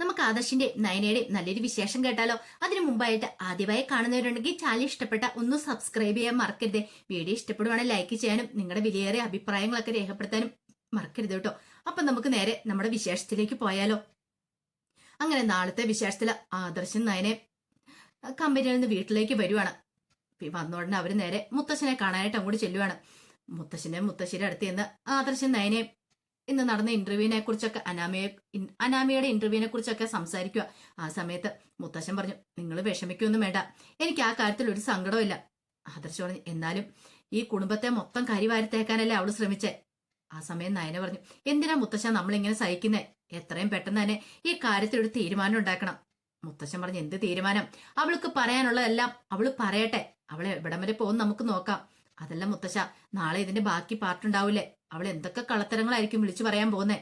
നമുക്ക് ആദർശിന്റെ നയനയുടെ നല്ലൊരു വിശേഷം കേട്ടാലോ? അതിനു മുമ്പായിട്ട് ആദ്യമായി കാണുന്നവരുണ്ടെങ്കിൽ ചാനൽ ഇഷ്ടപ്പെട്ട ഒന്ന് സബ്സ്ക്രൈബ് ചെയ്യാൻ മറക്കരുത്. വീഡിയോ ഇഷ്ടപ്പെടുവാണെങ്കിൽ ലൈക്ക് ചെയ്യാനും നിങ്ങളുടെ വിലയേറിയ അഭിപ്രായങ്ങളൊക്കെ രേഖപ്പെടുത്താനും മറക്കരുത് കേട്ടോ. അപ്പൊ നമുക്ക് നേരെ നമ്മുടെ വിശേഷത്തിലേക്ക് പോയാലോ? അങ്ങനെ നാളത്തെ വിശേഷത്തിൽ ആദർശൻ നയനെ കമ്പനിയിൽ നിന്ന് വീട്ടിലേക്ക് വരുവാണ്. വന്ന ഉടനെ അവർ നേരെ മുത്തശ്ശനെ കാണാനായിട്ട് അങ്ങോട്ട് ചെല്ലുവാണ്. മുത്തശ്ശനെ മുത്തശ്ശിയുടെ അടുത്ത് നിന്ന് ആദർശൻ നയനെ ഇന്ന് നടന്ന ഇന്റർവ്യൂവിനെ കുറിച്ചൊക്കെ അനാമയെ അനാമയുടെ ഇന്റർവ്യൂവിനെ കുറിച്ചൊക്കെ സംസാരിക്കുക ആ സമയത്ത് മുത്തശ്ശൻ പറഞ്ഞു നിങ്ങൾ വിഷമിക്കൊന്നും വേണ്ട. എനിക്ക് ആ കാര്യത്തിൽ ഒരു സങ്കടമില്ല ആദർശ് പറഞ്ഞു എന്നാലും ഈ കുടുംബത്തെ മൊത്തം കരിവാരിത്തേക്കാനല്ലേ അവൾ ശ്രമിച്ചേ? ആ സമയം നയന പറഞ്ഞു എന്തിനാ മുത്തശ്ശൻ നമ്മളിങ്ങനെ സഹിക്കുന്നേ? എത്രയും പെട്ടെന്ന് തന്നെ ഈ കാര്യത്തിൽ ഒരു തീരുമാനം ഉണ്ടാക്കണം. മുത്തശ്ശൻ പറഞ്ഞു എന്ത് തീരുമാനം? അവൾക്ക് പറയാനുള്ളതെല്ലാം അവൾ പറയട്ടെ. അവളെ എവിടം വരെ പോകും നമുക്ക് നോക്കാം. അതല്ല മുത്തശ്ശ നാളെ ഇതിന്റെ ബാക്കി പാർട്ടുണ്ടാവൂലേ അവൾ എന്തൊക്കെ കള്ളത്തരങ്ങളായിരിക്കും വിളിച്ചു പറയാൻ പോകുന്നേ?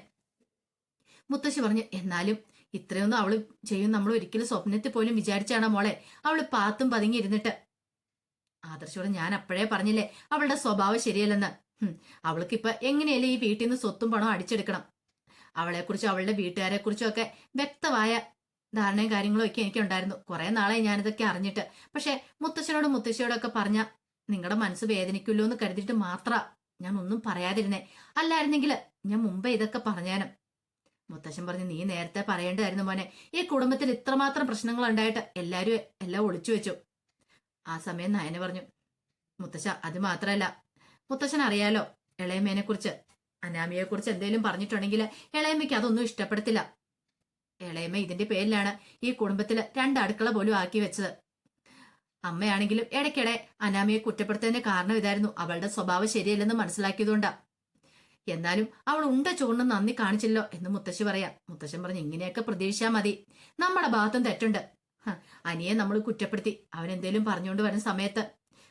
മുത്തശ്ശി പറഞ്ഞു എന്നാലും ഇത്രയൊന്നും അവൾ ചെയ്യും നമ്മൾ ഒരിക്കലും സ്വപ്നത്തിൽ പോലും വിചാരിച്ചാണ് മോളെ? അവൾ പാത്തും പതുങ്ങി ഇരുന്നിട്ട് ആദർശോട് ഞാൻ അപ്പോഴേ പറഞ്ഞില്ലേ അവളുടെ സ്വഭാവം ശരിയല്ലെന്ന്. അവൾക്ക് ഇപ്പൊ എങ്ങനെയല്ലേ ഈ വീട്ടിൽ നിന്ന് സ്വത്തും പണവും അടിച്ചെടുക്കണം? അവളെക്കുറിച്ചും അവളുടെ വീട്ടുകാരെ കുറിച്ചും ഒക്കെ വ്യക്തമായ ധാരണയും കാര്യങ്ങളും ഒക്കെ എനിക്ക് ഉണ്ടായിരുന്നു കുറെ നാളെ ഞാനിതൊക്കെ അറിഞ്ഞിട്ട്. പക്ഷെ മുത്തശ്ശനോടും മുത്തശ്ശിയോടൊക്കെ പറഞ്ഞ നിങ്ങളുടെ മനസ്സ് വേദനിക്കുമല്ലോ എന്ന് കരുതിയിട്ട് മാത്ര ഞാൻ ഒന്നും പറയാതിരുന്നേ. അല്ലായിരുന്നെങ്കിൽ ഞാൻ മുമ്പേ ഇതൊക്കെ പറഞ്ഞാനും. മുത്തശ്ശൻ പറഞ്ഞു നീ നേരത്തെ പറയേണ്ടതായിരുന്നു മോനെ. ഈ കുടുംബത്തിൽ ഇത്രമാത്രം പ്രശ്നങ്ങൾ ഉണ്ടായിട്ട് എല്ലാരും എല്ലാം ഒളിച്ചു വെച്ചു. ആ സമയം നയന പറഞ്ഞു മുത്തശ്ശ അത് മാത്രല്ല. മുത്തശ്ശൻ അറിയാലോ ഇളയമ്മേനെ കുറിച്ച് അനാമിയെ കുറിച്ച് എന്തെങ്കിലും പറഞ്ഞിട്ടുണ്ടെങ്കിൽ ഇളയമ്മയ്ക്ക് അതൊന്നും ഇഷ്ടപ്പെടത്തില്ല. ഇളയമ്മ ഇതിന്റെ പേരിലാണ് ഈ കുടുംബത്തിൽ രണ്ട് അടുക്കള പോലും ആക്കി വെച്ചത്. അമ്മയാണെങ്കിലും ഇടയ്ക്കിടെ അനാമയെ കുറ്റപ്പെടുത്തതിന്റെ കാരണം ഇതായിരുന്നു. അവളുടെ സ്വഭാവം ശരിയല്ലെന്ന് മനസ്സിലാക്കിയതുകൊണ്ടാ. എന്നാലും അവൾ ഉണ്ട ചൂണ്ടും നന്ദി കാണിച്ചില്ലോ എന്ന് മുത്തശ്ശി പറയാം. മുത്തശ്ശൻ പറഞ്ഞു ഇങ്ങനെയൊക്കെ പ്രതീക്ഷിച്ചാൽ മതി. നമ്മുടെ ഭാഗത്തും തെറ്റുണ്ട്. അനിയെ നമ്മൾ കുറ്റപ്പെടുത്തി. അവൻ എന്തേലും പറഞ്ഞുകൊണ്ട് വരുന്ന സമയത്ത്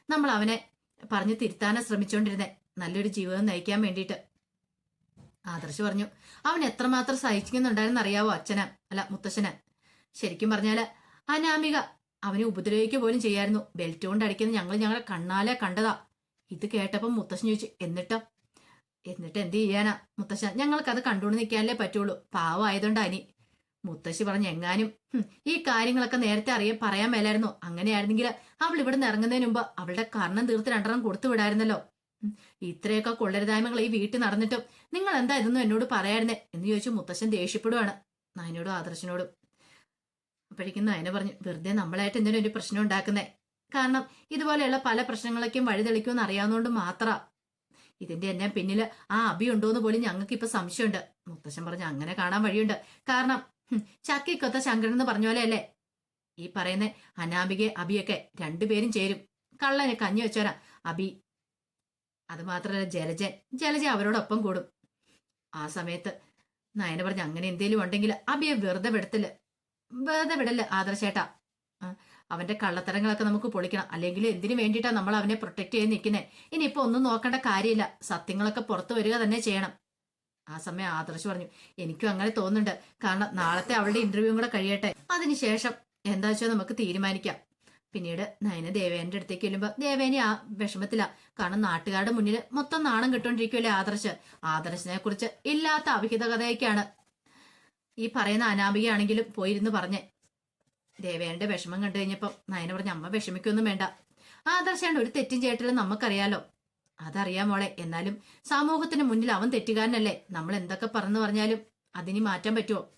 നമ്മൾ അവനെ പറഞ്ഞു തിരുത്താനാ ശ്രമിച്ചുകൊണ്ടിരുന്നേ നല്ലൊരു ജീവിതം നയിക്കാൻ വേണ്ടിയിട്ട്. ആദർശ് പറഞ്ഞു അവൻ എത്രമാത്രം സഹിക്കുന്നുണ്ടായിരുന്നു അറിയാവോ അച്ഛന്? അല്ല മുത്തശ്ശന്. ശരിക്കും പറഞ്ഞാൽ അനാമിക അവനെ ഉപദ്രവിക്കുക പോലും ചെയ്യായിരുന്നു. ബെൽറ്റ് കൊണ്ട് അടിക്കുന്നത് ഞങ്ങൾ ഞങ്ങളെ കണ്ണാലെ കണ്ടതാ. ഇത് കേട്ടപ്പം മുത്തശ്ശൻ ചോദിച്ചു എന്നിട്ടോ? എന്നിട്ട് എന്ത് ചെയ്യാനാ മുത്തശ്ശ? ഞങ്ങൾക്കത് കണ്ടുകൊണ്ട് നിൽക്കാനല്ലേ പറ്റുള്ളൂ. പാവമായതുകൊണ്ട് അനി മുത്തശ്ശി പറഞ്ഞു എങ്ങാനും. ഈ കാര്യങ്ങളൊക്കെ നേരത്തെ അറിയാൻ പറയാൻ മേലായിരുന്നു. അങ്ങനെയായിരുന്നെങ്കിൽ അവൾ ഇവിടെ നിന്ന് ഇറങ്ങുന്നതിന് മുമ്പ് അവളുടെ കർണം തീർത്ത് രണ്ടെണ്ണം കൊടുത്തു വിടായിരുന്നല്ലോ. ഇത്രയൊക്കെ കൊള്ളരുതായ്മകൾ ഈ വീട്ടിൽ നടന്നിട്ടും നിങ്ങൾ എന്താ ഇതൊന്നും എന്നോട് പറയായിരുന്നേ? എന്ന് ചോദിച്ചു മുത്തശ്ശൻ ദേഷ്യപ്പെടുവാണ്. നായനോടും ആദർശനോടും അപ്പോഴേക്കും നയന പറഞ്ഞു വെറുതെ നമ്മളായിട്ട് എന്തിനും ഒരു പ്രശ്നം ഉണ്ടാക്കുന്നേ? കാരണം ഇതുപോലെയുള്ള പല പ്രശ്നങ്ങളൊക്കെയും വഴിതെളിക്കുമെന്ന് അറിയാവുന്നതുകൊണ്ട് മാത്ര. ഇതിന്റെ എന്നെ പിന്നിൽ ആ അബി ഉണ്ടോന്ന് പോലും ഞങ്ങൾക്ക് ഇപ്പൊ സംശയമുണ്ട്. മുത്തശ്ശൻ പറഞ്ഞു അങ്ങനെ കാണാൻ വഴിയുണ്ട്. കാരണം ചക്കിക്കൊത്ത ശങ്കരൻ എന്ന് പറഞ്ഞ പോലെ അല്ലേ ഈ പറയുന്ന അനാമികെ അബിയൊക്കെ രണ്ടുപേരും ചേരും. കള്ളനെ കഞ്ഞി വെച്ചോരാ അബി അത് മാത്രമല്ല ജലജൻ. ജലജ അവരോടൊപ്പം കൂടും. ആ സമയത്ത് നയന പറഞ്ഞു അങ്ങനെ എന്തേലും ഉണ്ടെങ്കിൽ അബിയെ വെറുതെ വിടത്തില്ല. വെറുതെ വിടല്ല ആദർശേട്ടാ? അവന്റെ കള്ളത്തരങ്ങളൊക്കെ നമുക്ക് പൊളിക്കണം. അല്ലെങ്കിൽ എന്തിനു വേണ്ടിയിട്ടാ നമ്മൾ അവനെ പ്രൊട്ടക്ട് ചെയ്ത് നിൽക്കുന്നത് ഇനിയിപ്പോ ഒന്നും നോക്കേണ്ട കാര്യമില്ല. സത്യങ്ങളൊക്കെ പുറത്തു വരിക തന്നെ ചെയ്യണം. ആ സമയം ആദർശ് പറഞ്ഞു എനിക്കും അങ്ങനെ തോന്നുന്നുണ്ട്. കാരണം നാളത്തെ അവളുടെ ഇന്റർവ്യൂ കൂടെ കഴിയട്ടെ. അതിനുശേഷം എന്താ വെച്ചാൽ നമുക്ക് തീരുമാനിക്കാം. പിന്നീട് നയന ദേവേന്റെ അടുത്തേക്ക് വരുമ്പോ ദേവേനെ ആ വിഷമത്തിലാ. കാരണം നാട്ടുകാരുടെ മുന്നിൽ മൊത്തം നാണം കിട്ടോണ്ടിരിക്കുമല്ലേ ആദർശ്? ആദർശിനെ കുറിച്ച് ഇല്ലാത്ത അവിഹിത കഥയൊക്കെയാണ്. ഈ പറയുന്ന അനാമികയാണെങ്കിലും പോയിരുന്നു പറഞ്ഞേ. ദേവേന്റെ വിഷമം കണ്ടു കഴിഞ്ഞപ്പോ നയന പറഞ്ഞ അമ്മ വിഷമിക്കൊന്നും വേണ്ട. ആദർശാണ്ട് ഒരു തെറ്റും ചെയ്തിട്ടില്ലെന്ന് നമുക്കറിയാലോ. അതറിയാം മോളെ എന്നാലും സമൂഹത്തിന് മുന്നിൽ അവൻ തെറ്റുകാരനല്ലേ. നമ്മൾ എന്തൊക്കെ പറഞ്ഞു പറഞ്ഞാലും അതിനി മാറ്റാൻ പറ്റുമോ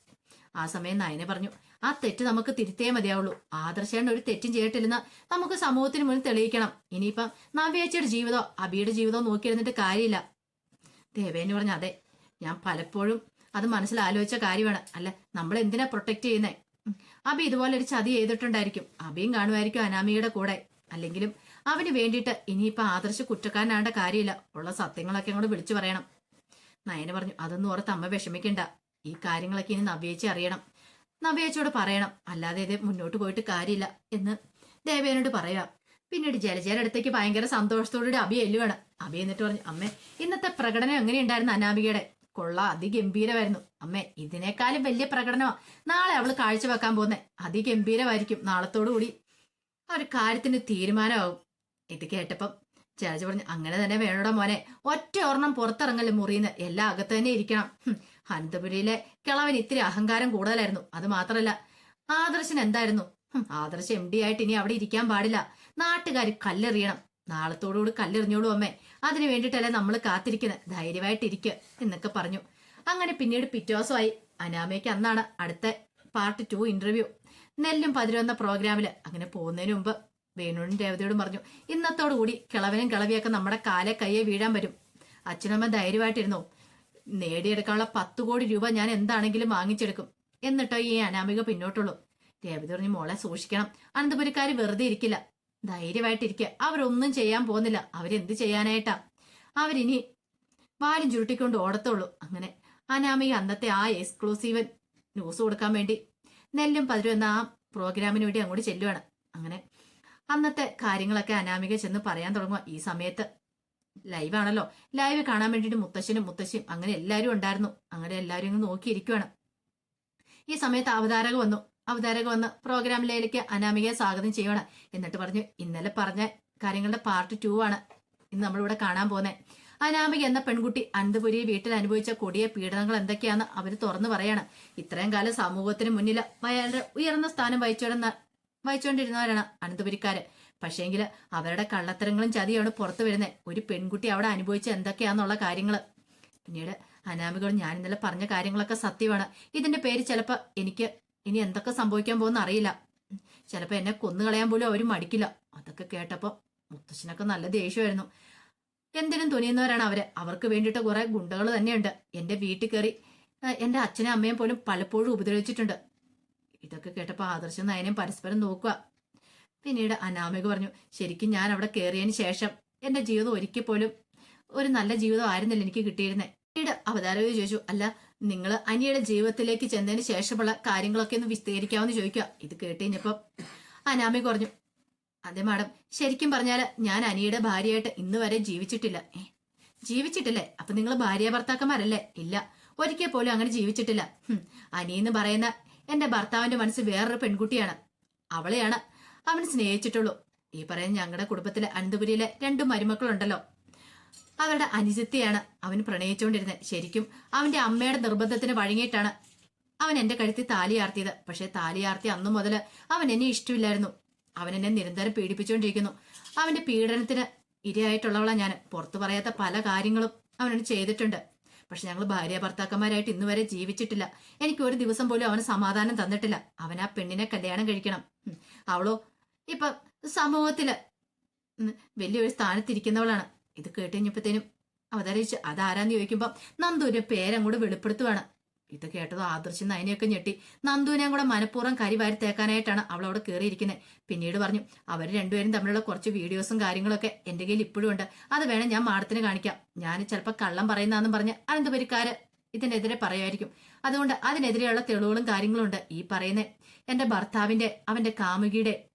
ആ സമയം നയനെ പറഞ്ഞു ആ തെറ്റ് നമുക്ക് തിരുത്തേ മതിയാവുള്ളൂ. ആദർശേണ്ട ഒരു തെറ്റും ചെയ്തിട്ടില്ലെന്ന് നമുക്ക് സമൂഹത്തിന് മുന്നിൽ തെളിയിക്കണം. ഇനിയിപ്പം നവ്യേച്ചയുടെ ജീവിതോ അബിയുടെ ജീവിതോ നോക്കിയിരുന്നിട്ട് കാര്യമില്ല. ദേവേന് പറഞ്ഞു അതെ ഞാൻ പലപ്പോഴും അത് മനസ്സിൽ ആലോചിച്ച കാര്യമാണ്. അല്ല നമ്മൾ എന്തിനാ പ്രൊട്ടക്ട് ചെയ്യുന്നേ. അബി ഇതുപോലെ ഒരു ചതി ചെയ്തിട്ടുണ്ടായിരിക്കും. അബിയും കാണുമായിരിക്കും അനാമിയുടെ കൂടെ. അല്ലെങ്കിലും അവന് വേണ്ടിയിട്ട് ഇനിയിപ്പോ ആദർശ കുറ്റക്കാരനാണ്ട കാര്യമില്ല. ഉള്ള സത്യങ്ങളൊക്കെ അങ്ങോട്ട് വിളിച്ചു പറയണം. നയന പറഞ്ഞു അതൊന്നും ഓർത്ത് അമ്മ വിഷമിക്കണ്ട. ഈ കാര്യങ്ങളൊക്കെ ഇനി നവ്യേച്ചി അറിയണം. നവ്യേച്ചോട് പറയണം. അല്ലാതെ ഇത് മുന്നോട്ട് പോയിട്ട് കാര്യമില്ല എന്ന് ദേവേനോട് പറയുക പിന്നീട് ജലജയുടെ അടുത്തേക്ക് ഭയങ്കര സന്തോഷത്തോടുകൂടി അബി എല്ലുവാണ്. അബി എന്നിട്ട് പറഞ്ഞു അമ്മേ ഇന്നത്തെ പ്രകടനം എങ്ങനെയുണ്ടായിരുന്നു അനാമികയുടെ? കൊള്ള. അതിഗംഭീരമായിരുന്നു. അമ്മേ ഇതിനേക്കാളും വലിയ പ്രകടനമാ. നാളെ അവൾ കാഴ്ചവെക്കാൻ പോകുന്നേ. അതിഗംഭീരമായിരിക്കും നാളത്തോടു കൂടി. ആ ഒരു കാര്യത്തിന് തീരുമാനമാവും. ഇത് കേട്ടപ്പം ചേച്ചി പറഞ്ഞു അങ്ങനെ തന്നെ വേണോടാ മോനെ. ഒറ്റ ഒരെണ്ണം പുറത്തിറങ്ങല്ലേ മുറിയുന്ന എല്ലാം അകത്ത് തന്നെ ഇരിക്കണം. അനന്തപുരിയിലെ കിളവൻ ഇത്തിരി അഹങ്കാരം കൂടുതലായിരുന്നു. അത് മാത്രല്ല ആദർശൻ എന്തായിരുന്നു? ആദർശ് എം ഡി ആയിട്ട് ഇനി അവിടെ ഇരിക്കാൻ പാടില്ല. നാട്ടുകാർ കല്ലെറിയണം. നാളത്തോടുകൂടി കല്ലെറിഞ്ഞോളൂ അമ്മേ. അതിനു വേണ്ടിയിട്ടല്ലേ നമ്മൾ കാത്തിരിക്കുന്നത് ധൈര്യമായിട്ടിരിക്കുക എന്നൊക്കെ പറഞ്ഞു. അങ്ങനെ പിന്നീട് പിറ്റോസമായി അനാമയ്ക്ക് അന്നാണ് അടുത്ത പാർട്ട് ടു ഇന്റർവ്യൂ നെല്ലും പതിനൊന്ന പ്രോഗ്രാമിൽ അങ്ങനെ പോകുന്നതിന് മുമ്പ് വേണുവും രേവതിയോടും പറഞ്ഞു ഇന്നത്തോടുകൂടി കിളവനും കിളവിയൊക്കെ നമ്മുടെ കാലെ കയ്യെ വീഴാൻ വരും. അച്ഛനമ്മ ധൈര്യമായിട്ടിരുന്നു. നേടിയെടുക്കാനുള്ള പത്ത് കോടി രൂപ ഞാൻ എന്താണെങ്കിലും വാങ്ങിച്ചെടുക്കും. എന്നിട്ടോ ഈ അനാമിക പിന്നോട്ടുള്ളൂ. രേവതി പറഞ്ഞു മോളെ സൂക്ഷിക്കണം. അനന്തപുരക്കാർ വെറുതെ ഇരിക്കില്ല. ധൈര്യമായിട്ടിരിക്കുക. അവരൊന്നും ചെയ്യാൻ പോകുന്നില്ല. അവരെന്ത് ചെയ്യാനായിട്ടാ? അവരിനി വാലും ചുരുട്ടിക്കൊണ്ട് ഓടത്തുള്ളൂ. അങ്ങനെ അനാമിക അന്നത്തെ ആ എക്സ്ക്ലൂസീവൻ ന്യൂസ് കൊടുക്കാൻ വേണ്ടി നെല്ലും പതിരും എന്ന ആ പ്രോഗ്രാമിന് വേണ്ടി അങ്ങോട്ട് ചെല്ലുവാണ്. അങ്ങനെ അന്നത്തെ കാര്യങ്ങളൊക്കെ അനാമിക ചെന്ന് പറയാൻ തുടങ്ങുക ഈ സമയത്ത് ലൈവാണല്ലോ ലൈവ് കാണാൻ വേണ്ടിയിട്ട് മുത്തശ്ശനും മുത്തശ്ശിയും അങ്ങനെ എല്ലാവരും ഉണ്ടായിരുന്നു. അങ്ങനെ എല്ലാവരും നോക്കിയിരിക്കുവാണ്. ഈ സമയത്ത് അവതാരക വന്നു. അവതാരക വന്ന് പ്രോഗ്രാമിലേക്ക് അനാമികയെ സ്വാഗതം ചെയ്യണം എന്നിട്ട് പറഞ്ഞു ഇന്നലെ പറഞ്ഞ കാര്യങ്ങളുടെ പാർട്ട് ടു ആണ്. ഇന്ന് നമ്മളിവിടെ കാണാൻ പോകുന്നത് അനാമിക എന്ന പെൺകുട്ടി അനന്തപുരി വീട്ടിൽ അനുഭവിച്ച കൊടിയ പീഡനങ്ങൾ എന്തൊക്കെയാന്ന് അവർ തുറന്നു പറയാണ്. ഇത്രയും കാലം സമൂഹത്തിന് മുന്നിൽ വളരെ ഉയർന്ന സ്ഥാനം വഹിച്ചോടുന്ന വഹിച്ചുകൊണ്ടിരുന്നവരാണ് അനന്തപുരിക്കാര് പക്ഷേങ്കിൽ അവരുടെ കള്ളത്തരങ്ങളും ചതിയാണ് പുറത്തു വരുന്നത് ഒരു പെൺകുട്ടി അവിടെ അനുഭവിച്ച എന്തൊക്കെയാന്നുള്ള കാര്യങ്ങൾ പിന്നീട് അനാമികൾ ഞാൻ ഇന്നലെ പറഞ്ഞ കാര്യങ്ങളൊക്കെ സത്യമാണ് ഇതിന്റെ പേര് ചിലപ്പോൾ എനിക്ക് ഇനി എന്തൊക്കെ സംഭവിക്കാൻ പോകുന്ന അറിയില്ല. ചിലപ്പോ എന്നെ കൊന്നുകളയാൻ പോലും അവർ മടിക്കില്ല. അതൊക്കെ കേട്ടപ്പോൾ മുത്തശ്ശനൊക്കെ നല്ല ദേഷ്യമായിരുന്നു. എന്തിനും തുനിയുന്നവരാണ് അവർ. അവർക്ക് വേണ്ടിയിട്ട് കുറെ ഗുണ്ടകൾ തന്നെയുണ്ട്. എന്റെ വീട്ടിൽ കയറി എന്റെ അച്ഛനും അമ്മയും പോലും പലപ്പോഴും ഉപദ്രവിച്ചിട്ടുണ്ട്. ഇതൊക്കെ കേട്ടപ്പോൾ ആദർശം നയനെയും പരസ്പരം നോക്കുക. പിന്നീട് അനാമിക പറഞ്ഞു ശരിക്കും ഞാൻ അവിടെ കയറിയതിന് ശേഷം എന്റെ ജീവിതം ഒരിക്കൽ പോലും ഒരു നല്ല ജീവിതം ആയിരുന്നില്ല എനിക്ക് കിട്ടിയിരുന്നത് പിന്നീട് അവതാരക ചോദിച്ചു അല്ല നിങ്ങൾ അനിയുടെ ജീവിതത്തിലേക്ക് ചെന്നതിന് ശേഷമുള്ള കാര്യങ്ങളൊക്കെ ഒന്ന് വിസ്തീകരിക്കാമെന്ന് ചോദിക്കുക. ഇത് കേട്ട് കഴിഞ്ഞപ്പം അനാമി പറഞ്ഞു അതെ മാഡം. ശരിക്കും പറഞ്ഞാൽ ഞാൻ അനിയുടെ ഭാര്യയായിട്ട് ഇന്ന് വരെ ജീവിച്ചിട്ടില്ല. ജീവിച്ചിട്ടില്ലേ? അപ്പൊ നിങ്ങൾ ഭാര്യ ഭർത്താക്കന്മാരല്ലേ? ഇല്ല. ഒരിക്കൽ പോലും അങ്ങനെ ജീവിച്ചിട്ടില്ല. അനി എന്ന് പറയുന്ന എന്റെ ഭർത്താവിന്റെ മനസ്സ് വേറൊരു പെൺകുട്ടിയാണ്. അവളെയാണ് അവൻ സ്നേഹിച്ചിട്ടുള്ളൂ. ഈ പറയുന്ന ഞങ്ങളുടെ കുടുംബത്തിലെ അനന്തപുരിയിലെ രണ്ടു മരുമക്കളുണ്ടല്ലോ. അവരുടെ അനുജത്തെയാണ് അവൻ പ്രണയിച്ചുകൊണ്ടിരുന്നത്. ശരിക്കും അവന്റെ അമ്മയുടെ നിർബന്ധത്തിന് വഴങ്ങിയിട്ടാണ് അവൻ എന്റെ കഴുത്തിൽ താലിയാർത്തിയത് പക്ഷേ താലിയാർത്തി അന്നു മുതൽ അവൻ എന്നെ ഇഷ്ടമില്ലായിരുന്നു. അവൻ എന്നെ നിരന്തരം പീഡിപ്പിച്ചുകൊണ്ടിരിക്കുന്നു. അവന്റെ പീഡനത്തിന് ഇരയായിട്ടുള്ളവളാ ഞാൻ. പുറത്തു പറയാത്ത പല കാര്യങ്ങളും അവനോട് ചെയ്തിട്ടുണ്ട്. പക്ഷെ ഞങ്ങൾ ഭാര്യ ഭർത്താക്കന്മാരായിട്ട് ഇന്ന് വരെ ജീവിച്ചിട്ടില്ല. എനിക്ക് ഒരു ദിവസം പോലും അവന് സമാധാനം തന്നിട്ടില്ല. അവൻ ആ പെണ്ണിനെ കല്യാണം കഴിക്കണം. അവളോ ഇപ്പൊ സമൂഹത്തിൽ വലിയൊരു സ്ഥാനത്തിരിക്കുന്നവളാണ്. ഇത് കേട്ട് കഴിഞ്ഞപ്പോഴത്തേനും അവതരിച്ച് അതാരാന്ന് ചോദിക്കുമ്പോ നന്ദുവിന്റെ പേരങ്ങോട്ട് വെളിപ്പെടുത്തുവാണ്. ഇത് കേട്ടത് ആദർശി നയനെയൊക്കെ ഞെട്ടി. നന്ദുവിനെയും കൂടെ മനഃപൂർവം കരി വാരി തേക്കാനായിട്ടാണ് അവളവിടെ കയറിയിരിക്കുന്നത് പിന്നീട് പറഞ്ഞു അവർ രണ്ടുപേരും തമ്മിലുള്ള കുറച്ച് വീഡിയോസും കാര്യങ്ങളൊക്കെ എന്റെ കയ്യിൽ ഇപ്പോഴും ഉണ്ട്. അത് വേണം ഞാൻ മാഡത്തിന് കാണിക്കാം. ഞാൻ ചിലപ്പോൾ കള്ളം പറയുന്നതെന്നും പറഞ്ഞ് അനന്തപുരിക്കാര് ഇതിനെതിരെ പറയുമായിരിക്കും. അതുകൊണ്ട് അതിനെതിരെയുള്ള തെളിവുകളും കാര്യങ്ങളും ഉണ്ട്. ഈ പറയുന്ന എന്റെ ഭർത്താവിന്റെ അവന്റെ കാമുകിയുടെ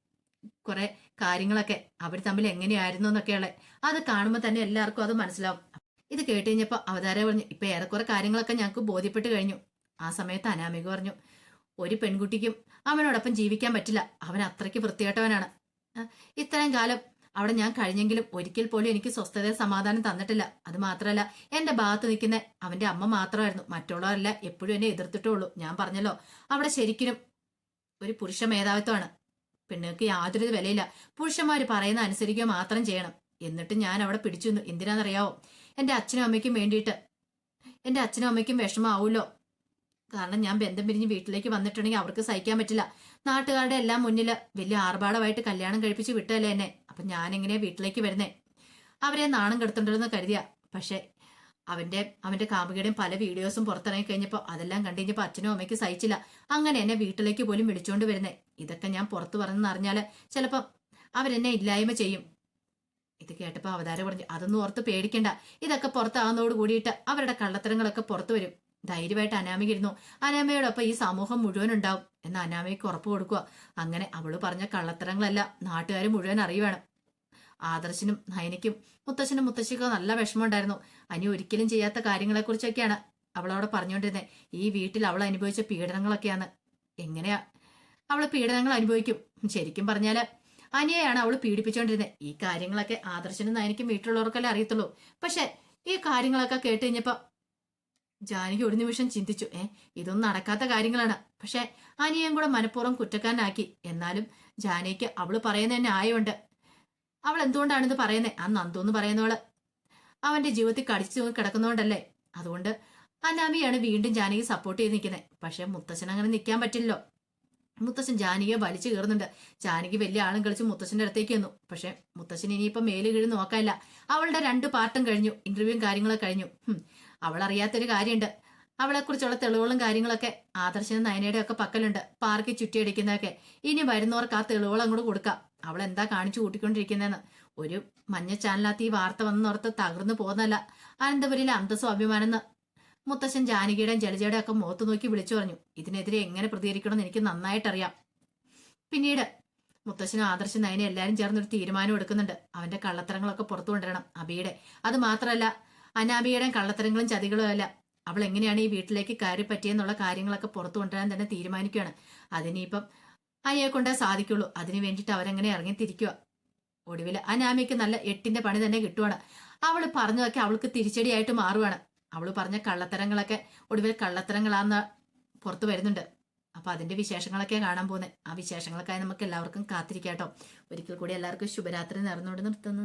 കുറെ കാര്യങ്ങളൊക്കെ അവർ തമ്മിൽ എങ്ങനെയായിരുന്നു എന്നൊക്കെയുള്ള അത് കാണുമ്പോൾ തന്നെ എല്ലാവർക്കും അത് മനസ്സിലാവും. ഇത് കേട്ട് കഴിഞ്ഞപ്പോൾ അവതാര പറഞ്ഞു ഇപ്പൊ ഏറെക്കുറെ കാര്യങ്ങളൊക്കെ ഞങ്ങൾക്ക് ബോധ്യപ്പെട്ട് കഴിഞ്ഞു. ആ സമയത്ത് അനാമിക പറഞ്ഞു ഒരു പെൺകുട്ടിക്കും അവനോടൊപ്പം ജീവിക്കാൻ പറ്റില്ല. അവൻ അത്രയ്ക്ക് വൃത്തികെട്ടവനാണ്. ഇത്രയും കാലം അവിടെ ഞാൻ കഴിഞ്ഞെങ്കിലും ഒരിക്കൽ പോലും എനിക്ക് സ്വസ്ഥതയെ സമാധാനം തന്നിട്ടില്ല. അത് മാത്രമല്ല എന്റെ ഭാഗത്ത് നിൽക്കുന്ന അവന്റെ അമ്മ മാത്രമായിരുന്നു. മറ്റുള്ളവരല്ല എപ്പോഴും എന്നെ എതിർത്തിട്ടുള്ളൂ ഞാൻ പറഞ്ഞല്ലോ അവിടെ ശരിക്കും ഒരു പുരുഷ മേധാവിത്വമാണ്. പെണ്ണുങ്ങൾക്ക് യാതൊരു വിലയില്ല. പുരുഷന്മാർ പറയുന്ന അനുസരിക്കുക മാത്രം ചെയ്യണം. എന്നിട്ട് ഞാൻ അവിടെ പിടിച്ചു എന്തിനാണെന്നറിയാവോ എന്റെ അച്ഛനും അമ്മയ്ക്കും വേണ്ടിയിട്ട്. എന്റെ അച്ഛനും അമ്മയ്ക്കും വിഷമാവൂല്ലോ കാരണം ഞാൻ ബന്ധം പിരിഞ്ഞ് വീട്ടിലേക്ക് വന്നിട്ടുണ്ടെങ്കിൽ അവർക്ക് സഹിക്കാൻ പറ്റില്ല. നാട്ടുകാരുടെ എല്ലാം മുന്നിൽ വലിയ ആർഭാടമായിട്ട് കല്യാണം കഴിപ്പിച്ച് വിട്ടല്ലേ എന്നെ? അപ്പൊ ഞാൻ എങ്ങനെയാ വീട്ടിലേക്ക് വരുന്നേ? അവരെ നാണം കെടുത്തുണ്ടല്ലോ കരുതിയ. പക്ഷെ അവന്റെ അവന്റെ കാമുകിയുടെയും പല വീഡിയോസും പുറത്തിറങ്ങി കഴിഞ്ഞപ്പോൾ അതെല്ലാം കണ്ടു കഴിഞ്ഞപ്പോൾ അച്ഛനും അമ്മയ്ക്ക് സഹിച്ചില്ല. അങ്ങനെ എന്നെ വീട്ടിലേക്ക് പോലും വിളിച്ചോണ്ട് വരുന്നേ. ഇതൊക്കെ ഞാൻ പുറത്തു പറഞ്ഞെന്ന് അറിഞ്ഞാൽ ചിലപ്പം അവരെന്നെ ഇല്ലായ്മ ചെയ്യും. ഇത് കേട്ടപ്പോൾ അവതാരം പറഞ്ഞു അതൊന്നും ഓർത്ത് പേടിക്കണ്ട. ഇതൊക്കെ പുറത്താകുന്നതോട് കൂടിയിട്ട് അവരുടെ കള്ളത്തരങ്ങളൊക്കെ പുറത്തു വരും. ധൈര്യമായിട്ട് അനാമിക ഇരുന്നു. അനാമയോടൊപ്പം ഈ സമൂഹം മുഴുവൻ ഉണ്ടാവും. എന്ന് അനാമയ്ക്ക് ഉറപ്പ് കൊടുക്കുക. അങ്ങനെ അവൾ പറഞ്ഞ കള്ളത്തരങ്ങളല്ല നാട്ടുകാർ മുഴുവൻ അറിയുവാണ്. ആദർശനും നയനയ്ക്കും മുത്തശ്ശനും മുത്തശ്ശിക്കും നല്ല വിഷമമുണ്ടായിരുന്നു. അനി ഒരിക്കലും ചെയ്യാത്ത കാര്യങ്ങളെക്കുറിച്ചൊക്കെയാണ് അവളവിടെ പറഞ്ഞുകൊണ്ടിരുന്നത് ഈ വീട്ടിൽ അവൾ അനുഭവിച്ച പീഡനങ്ങളൊക്കെയാണ്. എങ്ങനെയാ അവൾ പീഡനങ്ങൾ അനുഭവിക്കും? ശരിക്കും പറഞ്ഞാൽ അനിയെയാണ് അവൾ പീഡിപ്പിച്ചുകൊണ്ടിരുന്നത് ഈ കാര്യങ്ങളൊക്കെ ആദർശനും നയനയ്ക്കും വീട്ടിലുള്ളവർക്കല്ലേ അറിയത്തുള്ളൂ. പക്ഷെ ഈ കാര്യങ്ങളൊക്കെ കേട്ട് കഴിഞ്ഞപ്പോ ജാനകി ഒരു നിമിഷം ചിന്തിച്ചു. ഏ ഇതൊന്നും നടക്കാത്ത കാര്യങ്ങളാണ്. പക്ഷെ അനിയൻ കൂടെ മനഃപൂർവം കുറ്റക്കാരനാക്കി. എന്നാലും ജാനകിക്ക് പറയുന്ന തന്നെ ആയമുണ്ട് അവൾ എന്തുകൊണ്ടാണ് ഇത് പറയുന്നത് ആ നന്ദു പറയുന്നവൾ. അവന്റെ ജീവിതത്തിൽ കടിച്ചു നോക്കി കിടക്കുന്നോണ്ടല്ലേ. അതുകൊണ്ട് അനാമിയാണ് വീണ്ടും ജാനകി സപ്പോർട്ട് ചെയ്ത് നിൽക്കുന്നത് പക്ഷെ മുത്തശ്ശൻ അങ്ങനെ നിൽക്കാൻ പറ്റില്ലല്ലോ. മുത്തശ്ശൻ ജാനകിയെ വലിച്ചു കയറുന്നുണ്ട് ജാനകി വലിയ ആളും കളിച്ച് മുത്തശ്ശന്റെ അടുത്തേക്ക് വന്നു പക്ഷെ മുത്തശ്ശൻ ഇനിയിപ്പോ മേൽ കീഴ് നോക്കാനില്ല. അവളുടെ രണ്ട് പാർട്ടും കഴിഞ്ഞു. ഇന്റർവ്യൂവും കാര്യങ്ങളൊക്കെ കഴിഞ്ഞു. അവൾ അറിയാത്തൊരു കാര്യമുണ്ട്. അവളെക്കുറിച്ചുള്ള തെളിവുകളും കാര്യങ്ങളൊക്കെ ആദർശനും നയനയുടെ ഒക്കെ പക്കലുണ്ട്. പാർക്കിൽ ചുറ്റിയടിക്കുന്നതൊക്കെ. ഇനി വരുന്നവർക്ക് ആ തെളിവുകൾ അങ്ങോട്ട് കൊടുക്കാം. അവൾ എന്താ കാണിച്ചു കൂട്ടിക്കൊണ്ടിരിക്കുന്നതെന്ന് ഒരു മഞ്ഞ ചാനലിനകത്ത് ഈ വാർത്ത വന്നോർത്ത് തകർന്നു പോകുന്നല്ല അനന്തപുരിയിലെ അന്തസ്സും അഭിമാനം എന്ന് മുത്തശ്ശൻ ജാനകിയുടെയും ജലജയുടെയും ഒക്കെ മുഖത്ത് നോക്കി വിളിച്ചു പറഞ്ഞു. ഇതിനെതിരെ എങ്ങനെ പ്രതികരിക്കണമെന്ന് എനിക്ക് നന്നായിട്ടറിയാം. പിന്നീട് മുത്തശ്ശനും ആദർശനും അതിനെ എല്ലാവരും ചേർന്നൊരു തീരുമാനം എടുക്കുന്നുണ്ട്. അവന്റെ കള്ളത്തരങ്ങളൊക്കെ പുറത്തു കൊണ്ടുവരണം. അബിയുടെ അത് മാത്രമല്ല അനാബിയുടെയും കള്ളത്തരങ്ങളും ചതികളും അല്ല. അവൾ എങ്ങനെയാണ് ഈ വീട്ടിലേക്ക് കയറി പറ്റിയെന്നുള്ള കാര്യങ്ങളൊക്കെ പുറത്തു കൊണ്ടുവരാൻ തന്നെ തീരുമാനിക്കുകയാണ്. അതിനിപ്പം അനിയെ കൊണ്ടേ സാധിക്കുള്ളൂ. അതിനു വേണ്ടിയിട്ട് അവരെങ്ങനെ ഇറങ്ങിത്തിരിക്കുക ഒടുവിൽ അനാമിക്ക് നല്ല എട്ടിന്റെ പണി തന്നെ കിട്ടുവാണ്. അവൾ പറഞ്ഞതൊക്കെ അവൾക്ക് തിരിച്ചടിയായിട്ട് മാറുവാണ്. അവൾ പറഞ്ഞ കള്ളത്തരങ്ങളൊക്കെ ഒടുവിൽ കള്ളത്തരങ്ങളാന്ന് പുറത്തു വരുന്നുണ്ട്. അപ്പൊ അതിന്റെ വിശേഷങ്ങളൊക്കെ കാണാൻ പോകുന്നത് ആ വിശേഷങ്ങളൊക്കെ നമുക്ക് എല്ലാവർക്കും കാത്തിരിക്കാട്ടോ. ഒരിക്കൽ കൂടി എല്ലാവർക്കും ശുഭരാത്രി നേർന്നുകൊണ്ട് നിർത്തുന്നു.